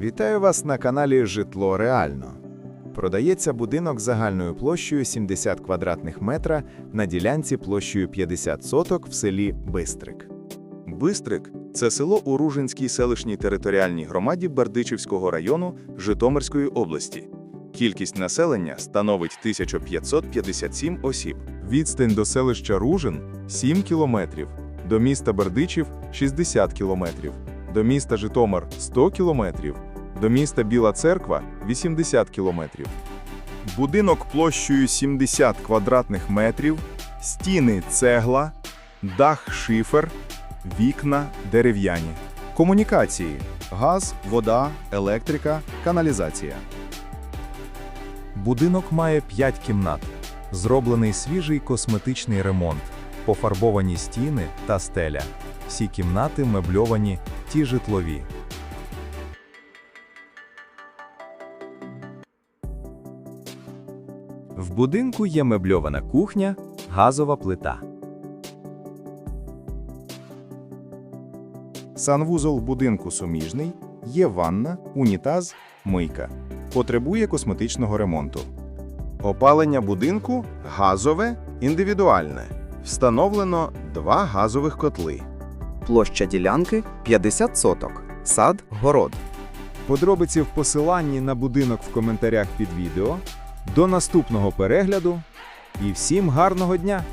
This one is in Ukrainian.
Вітаю вас на каналі Житло Реально. Продається будинок загальною площею 70 квадратних метра на ділянці площею 50 соток в селі Бистрик. Бистрик це село у Ружинській селищній територіальній громаді Бердичівського району Житомирської області. Кількість населення становить 1557 осіб. Відстань до селища Ружин 7 кілометрів, до міста Бердичів 60 кілометрів, до міста Житомир 100 кілометрів, до міста Біла Церква 80 кілометрів. Будинок площею 70 квадратних метрів, стіни цегла, дах шифер, вікна дерев'яні. Комунікації: газ, вода, електрика, каналізація. Будинок має 5 кімнат, зроблений свіжий косметичний ремонт, пофарбовані стіни та стеля. Всі кімнати мебльовані, ті житлові. В будинку є мебльована кухня, газова плита. Санвузол будинку суміжний, є ванна, унітаз, мийка. Потребує косметичного ремонту. Опалення будинку газове, індивідуальне. Встановлено два газових котли. Площа ділянки 50 соток. Сад, город. Подробиці в посиланні на будинок в коментарях під відео. До наступного перегляду і всім гарного дня!